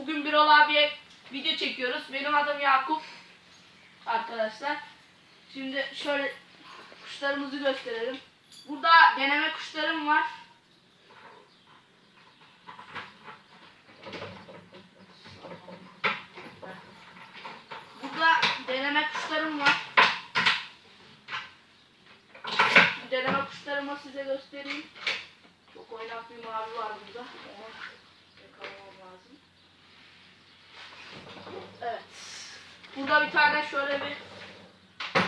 Bugün Birol abiye video çekiyoruz. Benim adım Yakup. Arkadaşlar. Şimdi şöyle kuşlarımızı gösterelim. Burada deneme kuşlarım var. Burada deneme kuşlarım var. Deneme kuşlarımı size göstereyim. Çok oynak bir mavi var burada. Burada bir tane şöyle bir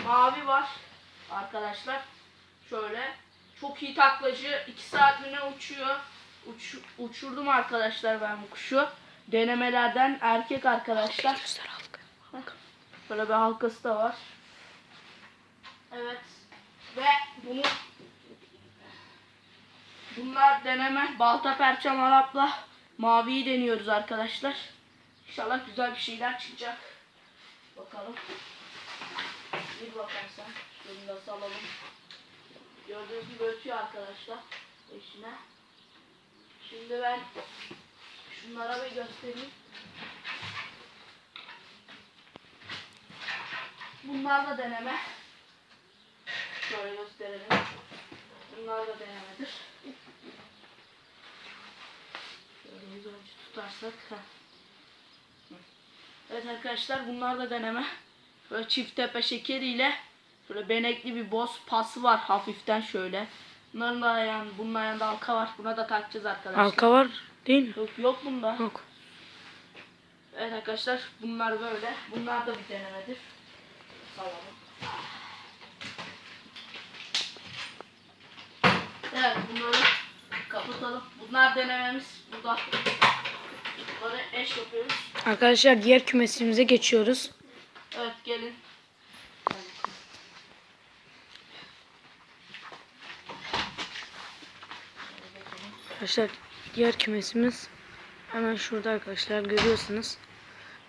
mavi var arkadaşlar. Şöyle. Çok iyi taklacı. 2 saat mi ne uçuyor. Uç, uçurdum arkadaşlar ben bu kuşu. Denemelerden erkek arkadaşlar. Şöyle bir halkası da var. Evet. Ve bunu Bunlar deneme. Balta perçem Arap'la maviyi deniyoruz arkadaşlar. İnşallah güzel bir şeyler çıkacak. Bakalım. Bir bakalım sen. Şunu da salalım. Gördüğünüz gibi ötüyor arkadaşlar. Eşine. Şimdi ben şunlara bir göstereyim. Bunlar da deneme. Şöyle gösterelim. Bunlar da denemedir. Şöyle önce tutarsak. heh. Evet arkadaşlar bunlar da deneme. Böyle çift tepe şekeriyle şöyle benekli bir boz pası var hafiften şöyle. Bunların da ayağın, bunun ayağında halka var. Buna da takacağız arkadaşlar. Halka var değil mi? Yok yok bunda. Yok. Evet arkadaşlar bunlar böyle. Bunlar da bir denemedir. Salalım. Evet bunları kapatalım. Bunlar denememiz burada. Bunları eş yapıyoruz. Arkadaşlar diğer kümesimize geçiyoruz. Evet gelin. Arkadaşlar diğer kümesimiz hemen şurada arkadaşlar görüyorsunuz.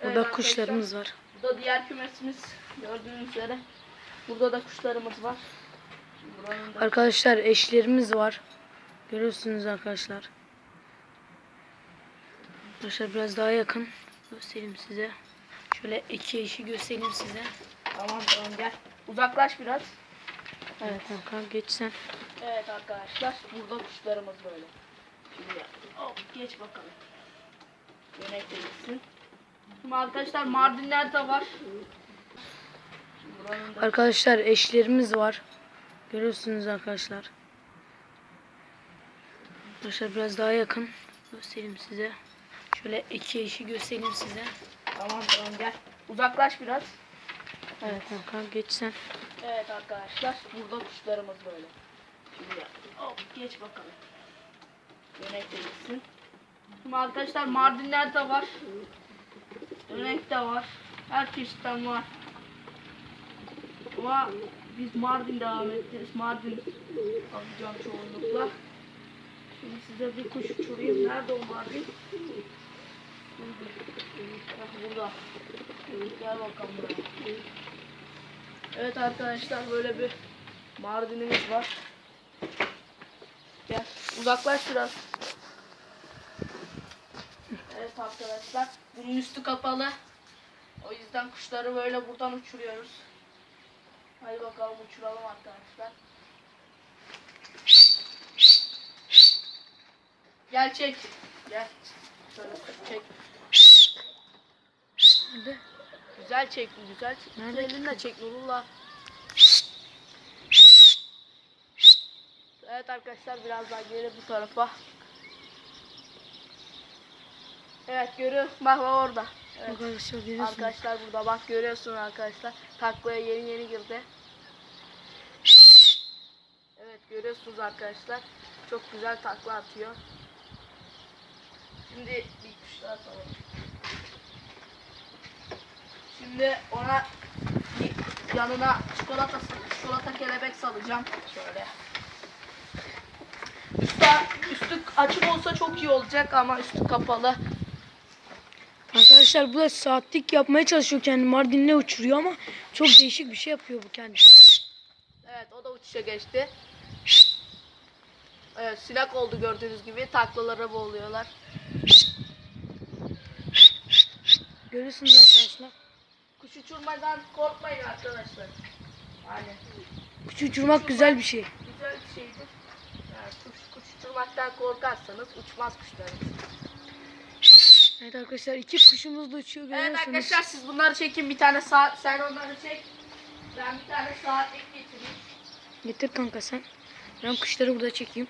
Burada Evet kuşlarımız var. Burada diğer kümesimiz gördüğünüz üzere. Burada da kuşlarımız var. Arkadaşlar eşlerimiz var. Görüyorsunuz arkadaşlar. Arkadaşlar biraz daha yakın göstereyim size. Şöyle iki eşi göstereyim size. tamam tamam gel. Uzaklaş biraz. Evet kanka geçsen. Evet arkadaşlar burada kuşlarımız böyle. Şimdi hop geç bakalım. Yönet de gitsin. Şimdi arkadaşlar Mardinler de var. Da Arkadaşlar eşlerimiz var. Görüyorsunuz arkadaşlar. Arkadaşlar biraz daha yakın göstereyim size. Şöyle iki eşi göstereyim size. tamam tamam gel. Uzaklaş biraz. Evet kanka geçsen. Evet arkadaşlar burada kuşlarımız böyle. Şimdi hop geç bakalım. Yönet de gitsin. Şimdi arkadaşlar Mardinler de var. Örnek de var. Her çeşitten var. Ama biz Mardin devam edeceğiz. Mardin alacağım çoğunlukla. Şimdi size bir kuş uçurayım. Nerede o Mardin? Bak burada. Gel bakalım. Evet arkadaşlar böyle bir Mardin'imiz var. Gel uzaklaş biraz. Evet arkadaşlar bunun üstü kapalı. O yüzden kuşları böyle buradan uçuruyoruz. Hadi bakalım uçuralım arkadaşlar. Gel çek. Gel. Şöyle çek. Nerede? Güzel çek, güzel çek. Nerede Elinle çek Nurullah. Evet arkadaşlar biraz daha geri bu tarafa. Evet görüyorsun bak bak orada. Evet. Arkadaşlar. Arkadaşlar burada bak görüyorsun arkadaşlar. Taklaya yeni yeni girdi. Evet görüyorsunuz arkadaşlar. Çok güzel takla atıyor. Şimdi bir kuş daha atalım. Şimdi ona yanına çikolata, çikolata kelebek salacağım. Şöyle. Üstü, üstü açık olsa çok iyi olacak ama üstü kapalı. Arkadaşlar bu da saatlik yapmaya çalışıyor kendi Mardin'le uçuruyor ama çok değişik bir şey yapıyor bu kendisi. Evet o da uçuşa geçti. Evet sinek oldu gördüğünüz gibi taklalara boğuluyorlar. Görüyorsunuz arkadaşlar. Kuş uçurmadan korkmayın arkadaşlar. Yani Kuş uçurmak güzel bir şey. güzel bir şeydir. Yani kuş, kuş uçurmaktan korkarsanız uçmaz kuşlarınız. Evet arkadaşlar iki kuşumuz da uçuyor Evet görüyorsunuz. arkadaşlar siz bunları çekin bir tane saat sen onları çek. Ben bir tane saatlik getireyim. Getir kanka sen. Ben kuşları burada çekeyim.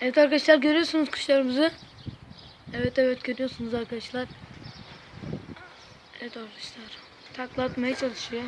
Evet arkadaşlar görüyorsunuz kuşlarımızı. Evet evet görüyorsunuz arkadaşlar. Evet arkadaşlar. Takla atmaya çalışıyor.